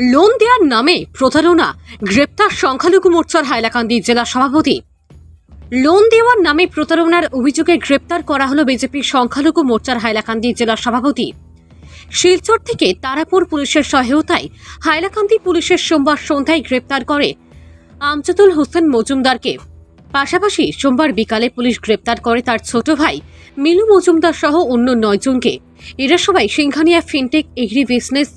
Loan দেওয়ার নামে প্রতারণা, গ্রেপ্তার সংখ্যালঘু মোর্চার হাইলাকান্দি জেলা সভাপতি। লোন দেওয়ার নামে প্রতারণার অভিযোগে গ্রেপ্তার করা হলো বিজেপির সংখ্যালঘু মোর্চার হাইলাকান্দি জেলা সভাপতি। শিলচর থেকে তারাপুর পুলিশের সহায়তায় হাইলাকান্দি পুলিশের সোমবার সন্ধ্যায় গ্রেপ্তার করে আমজাদুল হোসেন মজুমদারকে। পাশাপাশি সোমবার বিকালে পুলিশ গ্রেপ্তার করে তার ছোট ভাই মিলু মজুমদার সহ অন্য নয়জনকে। এরা সবাই Singhania fintech agri business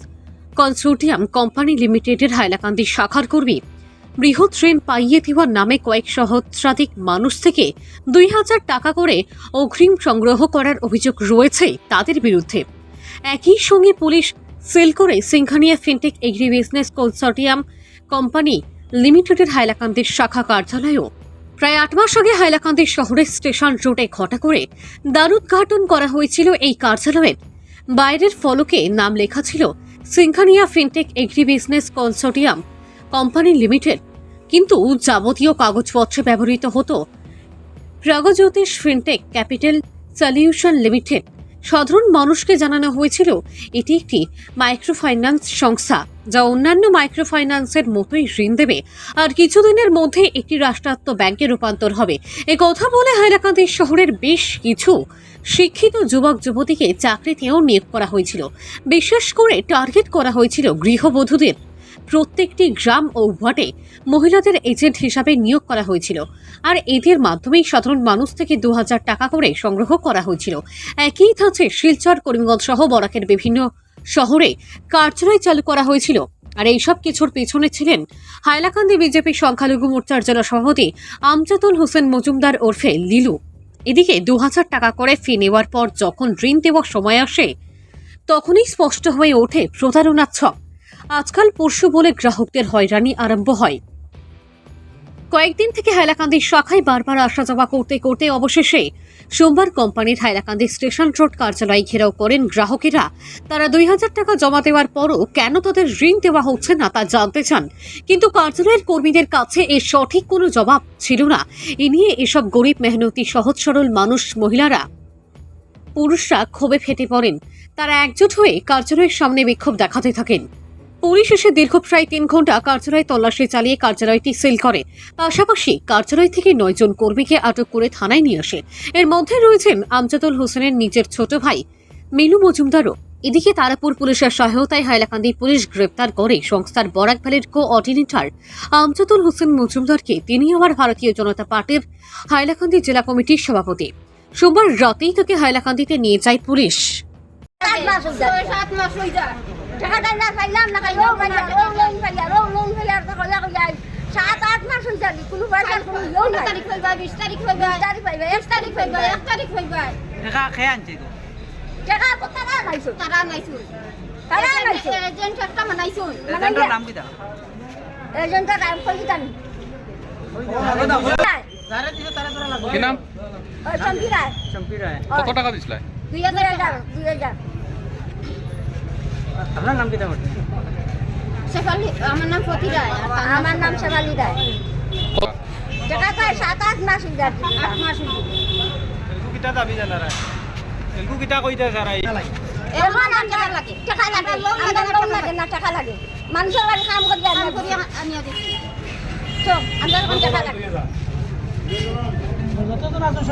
consortium company লিমিটেডের হাইলাকান্দি শাখার কর্মী। বৃহৎ ঋণ পাইয়ে দেওয়ার নামে কয়েক সহস্রাধিক মানুষ থেকে দুই হাজার টাকা করে অগ্রিম সংগ্রহ করার অভিযোগ রয়েছে তাদের বিরুদ্ধে। একই সঙ্গে পুলিশ সেল করে Singhania fintech agri business consortium company লিমিটেডের হাইলাকান্দির শাখা কার্যালয়ও প্রায় আট মাস আগে হাইলাকান্দি শহরের স্টেশন রোডে ঘটা করে দ্বারুদ্ঘাটন করা হয়েছিল এই কার্যালয়ের বাইরের ফলকে নাম লেখা ছিল Singhania fintech agri business consortium company limited. কিন্তু যাবতীয় কাগজপত্রে ব্যবহৃত হতো Pragjyotish fintech capital solution limited. সাধারণ মানুষকে জানানো হয়েছিল, এটি একটি মাইক্রোফাইন্যান্স সংস্থা, যা অন্যান্য মাইক্রোফাইন্যান্সের মতোই ঋণ দেবে। আর কিছুদিনের মধ্যে একটি রাষ্ট্রায়ত্ত ব্যাংকে রূপান্তর হবে। এ কথা বলে হাইলাকান্দি শহরের বেশ কিছু শিক্ষিত যুবক যুবতীকে চাকরিতেও নিয়োগ করা হয়েছিল। বিশেষ করে টার্গেট করা হয়েছিল গৃহবধূদের। প্রত্যেকটি গ্রাম ও ওয়ার্ডে মহিলাদের এজেন্ট হিসাবে নিয়োগ করা হয়েছিল। আর এদের মাধ্যমেই সাধারণ মানুষ থেকে দু হাজার টাকা করে সংগ্রহ করা হয়েছিল। একই ধাঁচে শিলচর, করিমগঞ্জ সহ বরাকের বিভিন্ন শহরে কার্যালয় চালু করা হয়েছিল। আর এইসব কিছুর পেছনে ছিলেন হাইলাকান্দি বিজেপি সংখ্যালঘু মোর্চার জেলা সভাপতি আমজাদুল হোসেন মজুমদার ওরফে লিলু। এদিকে দু হাজার টাকা করে ফি নেওয়ার পর যখন ঋণ দেওয়ার সময় আসে, তখনই স্পষ্ট হয়ে ওঠে প্রতারণার ছক। আজকাল পরশু বলে গ্রাহকদের হয়রানি আরম্ভ হয়। কয়েকদিন থেকে হাইলাকান্দি শাখায় বারবার আসা যাওয়া করতে করতে অবশেষে সোমবার কোম্পানির হাইলাকান্দি স্টেশন রোড কার্যালয় ঘেরাও করেন গ্রাহকেরা। তারা দুই হাজার টাকা জমা দেওয়ার পরও কেন তাদের ঋণ দেওয়া হচ্ছে না তা জানতে চান। কিন্তু কার্যালয়ের কর্মীদের কাছে এর সঠিক কোনো জবাব ছিল না। এ নিয়ে এসব গরিব, মেহনতি, সহজ, সরল মানুষ, মহিলারা, পুরুষরা ক্ষোভে ফেটে পড়েন। তারা একজোট হয়ে কার্যালয়ের সামনে বিক্ষোভ দেখাতে থাকেন। এসে দীর্ঘ প্রায় তিন ঘণ্টা কার্যালয় তল্লাশি চালিয়ে কার্যালয়টি সিল করে। পাশাপাশি কার্যালয় থেকে নয়জন কর্মীকে আটক করে থানায় নিয়ে আসে। এর মধ্যে রয়েছেন আমজাদুল হোসেনের নিজের ছোট ভাই মিলু মজুমদারও। এদিকে তারাপুর পুলিশের সহায়তায় হাইলাকান্দি পুলিশ গ্রেপ্তার করে সংস্থার বরাক ভ্যালির কোঅর্ডিনেটর আমজাদুল হোসেন মজুমদারকে তিনি আবার ভারতীয় জনতা পার্টির হাইলাকান্দি জেলা কমিটির সভাপতি। সোমবার রাতেই তাকে হাইলাকান্দিতে নিয়ে যায় পুলিশ। টাকাটা না পাইলাম না খাই লোন পাইলাম লোন লোন পাইলাম লোন লোন পাইলাম তো কইলা কইয়া সাত আট মাস হই যাবি কোনো পয়সা কোনো লোন নাই তারিখ হইবা 20 তারিখ হইবা 20 তারিখ হইবা 1 তারিখ হইবা 1 তারিখ হইবা টাকা খেয়ে আনছে তো টাকা তো তারা নাইছো তারা নাইছো তারা নাইছো এজেন্ট একটা মানাইছো এজেন্টের নাম কি দাও এজেন্টের নাম কই কি জানি কি নাম চম্পি রায় চম্পি রায় কত টাকা দিছিল 2000 2000 আপনার নাম কি দাও শেফালি আমার নাম ফতি রায় আমার নাম শেফালি। রায়। টাকা তো সাত আট মাস হয়ে যায় আট মাস হইছে এঙ্কু কিটা দাবি জানারা এঙ্কু কিটা কইতে সারা এখন আমার টাকা লাগে। টাকা লাগে। আমার লোন লাগে না টাকা লাগে। মানুষের বাড়ি কাম করি আমি করি আনিয়া দিচ্ছি চল আমরা এখন টাকা লাগে। যতজন